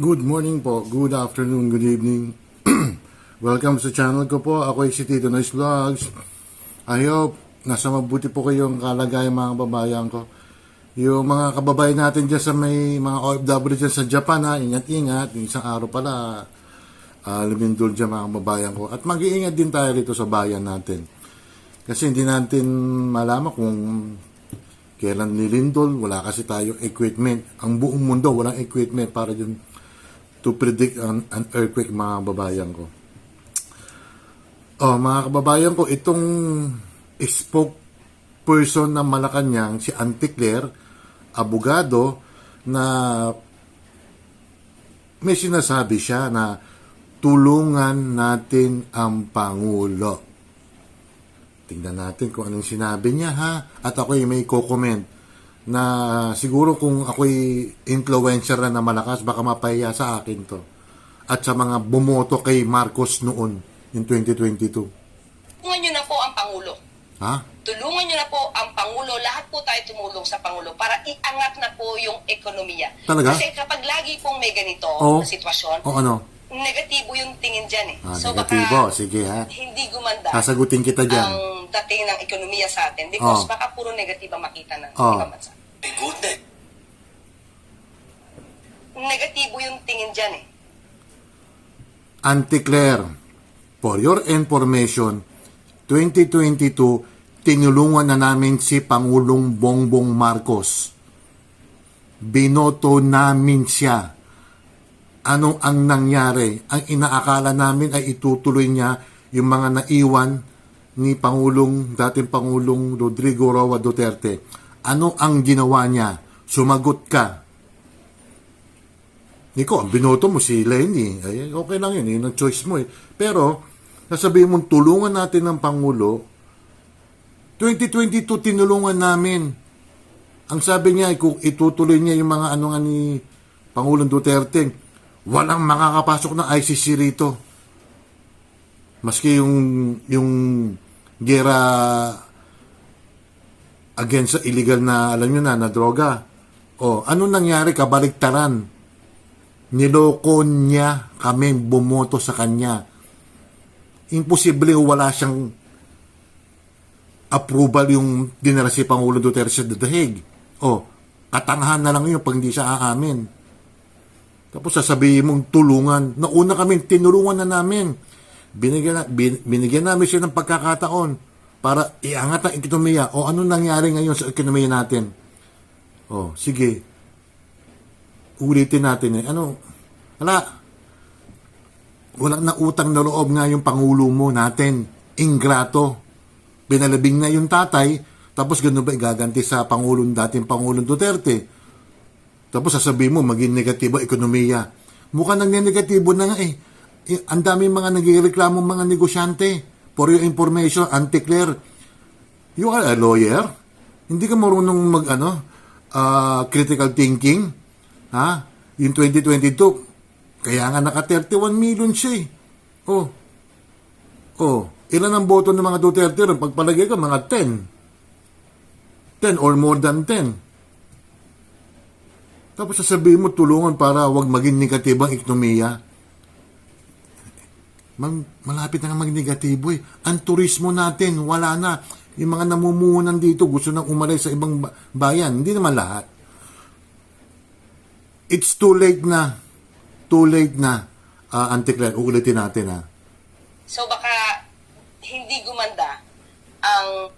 Good morning po, good afternoon, good evening. Welcome sa channel ko po. Ako ay si Tito Nice Vlogs. I hope nasa mabuti po kayong kalagayan mga kababayan ko. Yung mga kababayan natin dyan sa may mga OFW dyan sa Japan ha, ingat-ingat. Yung isang araw pala, uh, lumindol dyan mga kababayan ko. At mag-iingat din tayo rito sa bayan natin. Kasi hindi natin malaman kung kailan nilindol, wala kasi tayong equipment. Ang buong mundo, walang equipment para dyan to predict an, an earthquake mga kababayan ko. Oh, mga kababayan ko, itong spokesperson ng Malacanang, si Auntie Claire, abogado, na may sinasabi siya na tulungan natin ang Pangulo. Tingnan natin kung anong sinabi niya ha. At ako may ko-comment na siguro kung ako'y influencer na na malakas, baka mapahiya sa akin to. At sa mga bumoto kay Marcos noon, in 2022. Tulungan nyo na po ang Pangulo. Ha? Tulungan nyo na po ang Pangulo. Lahat po tayo tumulong sa Pangulo para iangat na po yung ekonomiya. Talaga? Kasi kapag lagi pong may ganito Oo. na sitwasyon, O ano? Negatibo yung tingin dyan eh. Ah, so negatibo. baka Sige ha. hindi gumanda Sasagutin kita dyan. ang dating ng ekonomiya sa atin because Oo. baka puro negatibo ang makita ng Oo. ibang bansa. Negatibo yung tingin dyan eh. Auntie Claire, for your information, 2022, tinulungan na namin si Pangulong Bongbong Marcos. Binoto namin siya. Ano ang nangyari? Ang inaakala namin ay itutuloy niya yung mga naiwan ni Pangulong, dating Pangulong Rodrigo Roa Duterte. Ano ang ginawa niya? Sumagot ka. Niko, ang binoto mo si Lenny. Ay, okay lang yun. Yun ang choice mo eh. Pero, nasabihin mong tulungan natin ng Pangulo, 2022 tinulungan namin. Ang sabi niya, kung itutuloy niya yung mga ano nga ni Pangulong Duterte, walang makakapasok ng ICC rito. Maski yung, yung gera against sa illegal na, alam nyo na, na droga. O, ano nangyari? Kabaliktaran niloko niya kami bumoto sa kanya. Imposible wala siyang approval yung dinala si Pangulo Duterte sa The Hague. O, katangahan na lang yun pag hindi siya aamin. Tapos sasabihin mong tulungan. Nauna kami, tinulungan na namin. Binigyan, na, bin, binigyan namin siya ng pagkakataon para iangat ang ekonomiya. O ano nangyari ngayon sa ekonomiya natin? O, sige ulitin natin eh. Ano? Wala. Walang na utang na loob nga yung pangulo mo natin. Ingrato. Pinalabing na yung tatay, tapos ganun ba igaganti sa pangulong dating pangulong Duterte? Tapos sasabihin mo, maging negatibo ekonomiya. Mukha nang negatibo na nga eh. eh ang dami mga nagreklamo mga negosyante. For your information, Auntie Claire, you are a lawyer? Hindi ka marunong mag ano, uh, critical thinking? Ha? Yung 2022, kaya nga naka 31 million siya eh. Oh. Oh. Ilan ang boto ng mga Duterte ron? Pagpalagay ka, mga 10. 10 or more than 10. Tapos sasabihin mo tulungan para wag maging negatibang ekonomiya. Mag, malapit na nga maging negatibo eh. Ang turismo natin, wala na. Yung mga namumuhunan dito, gusto nang umalis sa ibang bayan. Hindi naman lahat it's too late na. Too late na. Uh, Auntie Claire, uulitin natin ha. So baka hindi gumanda ang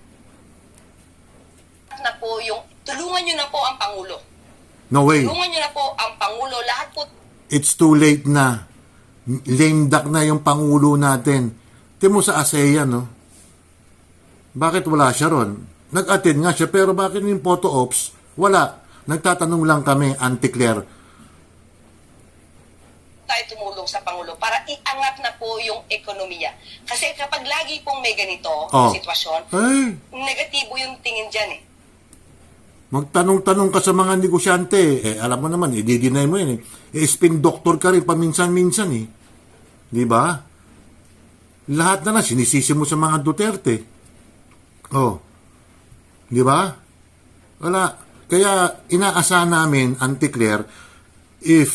na po yung tulungan nyo na po ang Pangulo. No way. Tulungan nyo na po ang Pangulo. Lahat po It's too late na. Lame duck na yung Pangulo natin. Timo sa ASEAN, no? Bakit wala siya ron? Nag-attend nga siya, pero bakit yung photo ops? Wala. Nagtatanong lang kami, Auntie Claire, tayo tumulong sa Pangulo para iangat na po yung ekonomiya. Kasi kapag lagi pong may ganito Oh. sitwasyon, ay, negatibo yung tingin dyan eh. Magtanong-tanong ka sa mga negosyante. Eh, alam mo naman, i-deny mo yun eh. Eh, spin doctor ka rin paminsan-minsan eh. Di ba? Lahat na lang, sinisisi mo sa mga Duterte. Oh. Di ba? Wala. Kaya, inaasahan namin, Auntie Claire, if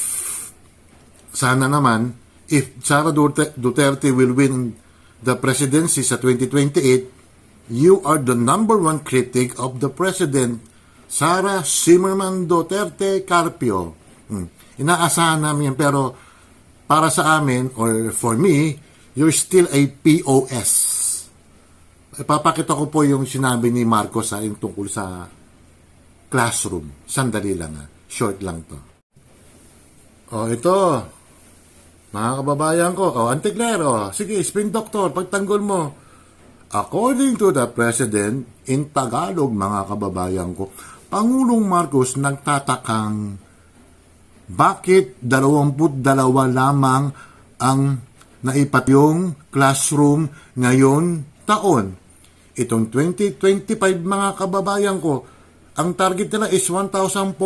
sana naman, if Sara Duterte, Duterte will win the presidency sa 2028, you are the number one critic of the president, Sara Zimmerman Duterte Carpio. Hmm. Inaasahan namin yan, pero para sa amin, or for me, you're still a POS. Ipapakita ko po yung sinabi ni Marcos sa yung tungkol sa classroom. Sandali lang ha. Short lang to. O, ito. Mga kababayan ko. O, Anticler, o. Sige, spin doctor, pagtanggol mo. According to the President, in Tagalog, mga kababayan ko, Pangulong Marcos nagtatakang bakit 22 lamang ang naipatiyong classroom ngayon taon. Itong 2025 mga kababayan ko, ang target nila is 1,400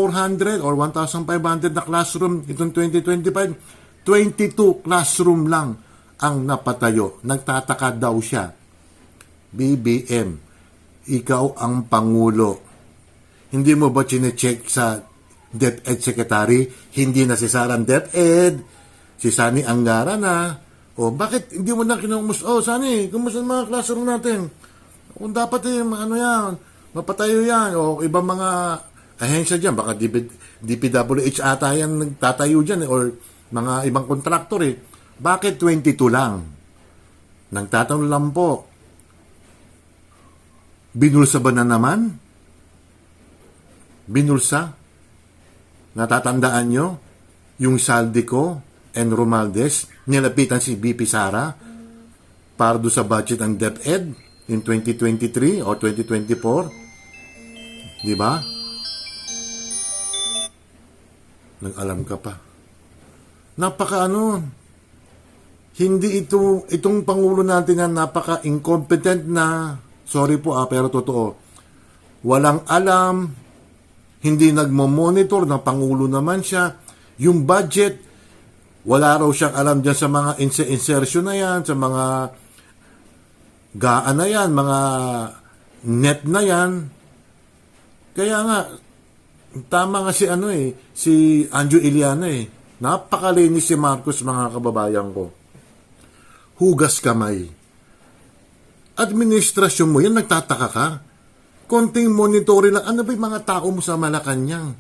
or 1,500 na classroom. Itong 2025, 22 classroom lang ang napatayo. Nagtataka daw siya. BBM, ikaw ang Pangulo. Hindi mo ba chinecheck sa DepEd Secretary? Hindi na si Sarang DepEd, si Sani Angara na. O bakit hindi mo na kinumus? Oh, Sani, kumusta mga classroom natin? Kung dapat eh, ano yan, mapatayo yan. O ibang mga ahensya dyan, baka DP, DPWH ata yan nagtatayo dyan eh, or mga ibang kontraktor eh. Bakit 22 lang? Nagtatanong lang po, binulsa ba na naman? Binulsa? Natatandaan nyo? Yung Saldico and Romaldes, nilapitan si BP Sara para do sa budget ng DepEd in 2023 or 2024. Di ba? Nag-alam ka pa. Napaka ano, hindi ito, itong Pangulo natin na napaka-incompetent na, sorry po ah, pero totoo, walang alam, hindi nagmo-monitor ng Pangulo naman siya, yung budget, wala raw siyang alam dyan sa mga inse- insertion na yan, sa mga gaan na yan, mga net na yan. Kaya nga, tama nga si ano eh, si Anjo Iliana eh. Napakalinis si Marcos mga kababayan ko. Hugas kamay. Administrasyon mo yan, nagtataka ka. Konting monitoring lang. Ano ba yung mga tao mo sa Malacanang?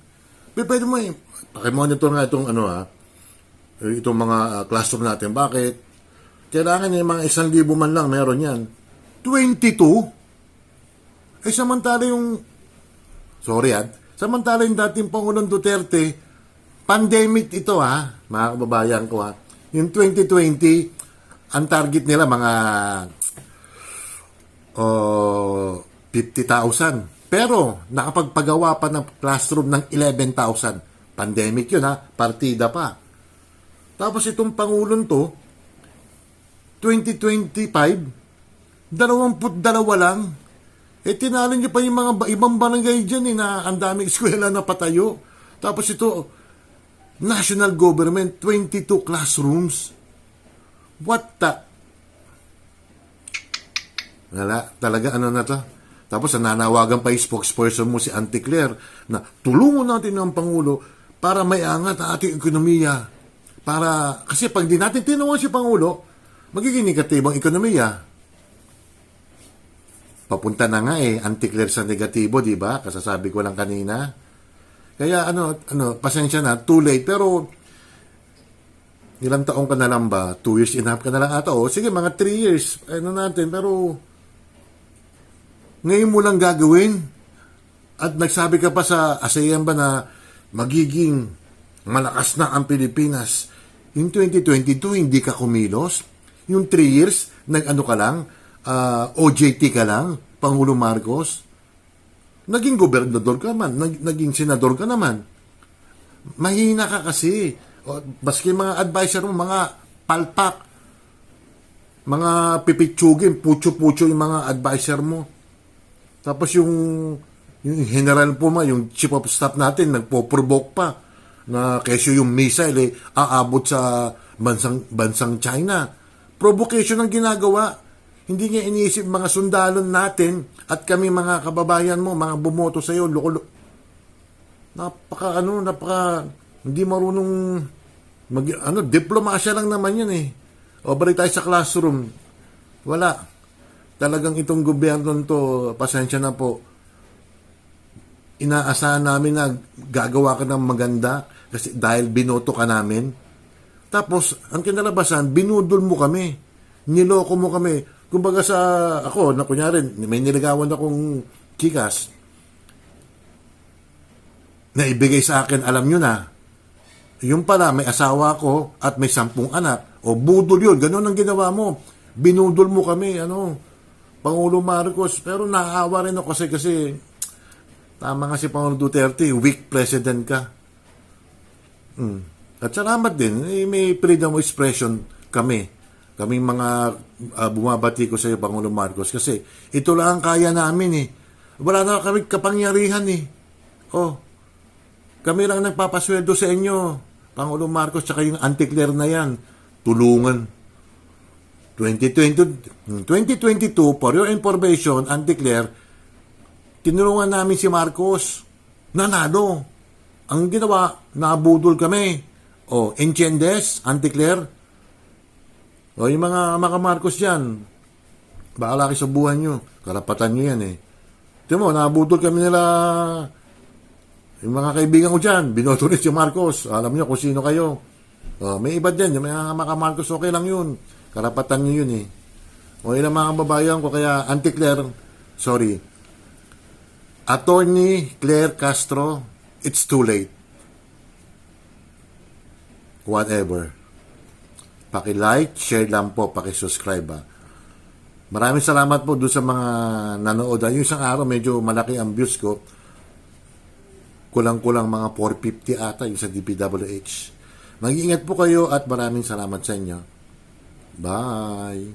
P- Pwede mo eh, pakimonitor nga itong ano ha, eh, itong mga uh, classroom natin. Bakit? Kailangan yung mga isang libo man lang meron yan. 22? Eh samantala yung, sorry ah, samantala yung dating Pangulong Duterte, pandemic ito ha, mga kababayan ko ha. Yung 2020, ang target nila mga oh, 50,000. Pero nakapagpagawa pa ng classroom ng 11,000. Pandemic yun ha, partida pa. Tapos itong Pangulong to, 2025, dalawamput dalawa lang. Eh, tinalo niyo pa yung mga ba- ibang barangay dyan eh, na ang daming eskwela na patayo. Tapos ito, national government, 22 classrooms. What the? Wala, talaga ano na to? Tapos nananawagan pa yung spokesperson mo si Auntie Claire na tulungan natin ang Pangulo para may angat ang ating ekonomiya. Para, kasi pag di natin tinungan si Pangulo, magiging negatibong ekonomiya. Papunta na nga eh, Auntie Claire sa negatibo, di ba? Kasasabi ko lang kanina. Kaya ano, ano, pasensya na, too late. Pero, ilang taong ka na lang ba? Two years and half ka na lang ata. O, sige, mga three years. Ano natin, pero, ngayon mo lang gagawin. At nagsabi ka pa sa ASEAN ba na magiging malakas na ang Pilipinas. Yung 2022, hindi ka kumilos. Yung 3 years, nag-ano ka lang, ah, OJT ka lang, Pangulo Marcos. Naging gobernador ka man, nag- naging senador ka naman. Mahina ka kasi. O, baski mga advisor mo, mga palpak, mga pipitsugin, pucho-pucho yung mga advisor mo. Tapos yung yung general po ma, yung chief of staff natin, nagpo-provoke pa na kesyo yung missile eh, aabot sa bansang, bansang China. Provocation ang ginagawa. Hindi niya iniisip mga sundalon natin at kami mga kababayan mo, mga bumoto sa iyo, loko, napaka ano, napaka hindi marunong Mag, ano, diplomasya lang naman yun eh. O tayo sa classroom. Wala. Talagang itong gobyerno to, pasensya na po, inaasahan namin na gagawa ka ng maganda kasi dahil binoto ka namin. Tapos, ang kinalabasan, binudol mo kami. Niloko mo kami. Kumbaga sa ako, na kunyari, may niligawan akong kikas na ibigay sa akin, alam nyo na, yung pala, may asawa ko at may sampung anak. O budol yun, ganun ang ginawa mo. Binudol mo kami, ano, Pangulo Marcos. Pero nakaawa rin ako kasi, kasi tama nga si Pangulo Duterte, weak president ka. Mm. At salamat din, eh, may freedom of expression kami. Kaming mga ah, bumabati ko sa iyo, Pangulo Marcos. Kasi ito lang ang kaya namin eh. Wala na kami kapangyarihan eh. Oh, kami lang nagpapasweldo sa inyo. Pangulo Marcos, tsaka yung anti-Claire na yan. Tulungan. 2020, 2022, for your information, anti-Claire, tinulungan namin si Marcos. Nanalo. Ang ginawa, nabudol kami. O, Enciendes, anti-Claire. O, yung mga mga Marcos yan, bahala kayo sa buhay nyo. Karapatan nyo yan eh. Tingnan mo, nabudol kami nila yung mga kaibigan ko dyan, binoto rin si Marcos. Alam niyo kung sino kayo. Oh, may iba din, yung mga mga Marcos, okay lang yun. Karapatan niyo yun eh. O ilang mga kababayan ko, kaya anti-Claire, sorry. Attorney Claire Castro, it's too late. Whatever. Paki-like, share lang po, paki-subscribe ha. Maraming salamat po doon sa mga nanood. Yung isang araw, medyo malaki ang views ko kulang-kulang mga 450 ata yung sa DPWH. Mag-iingat po kayo at maraming salamat sa inyo. Bye!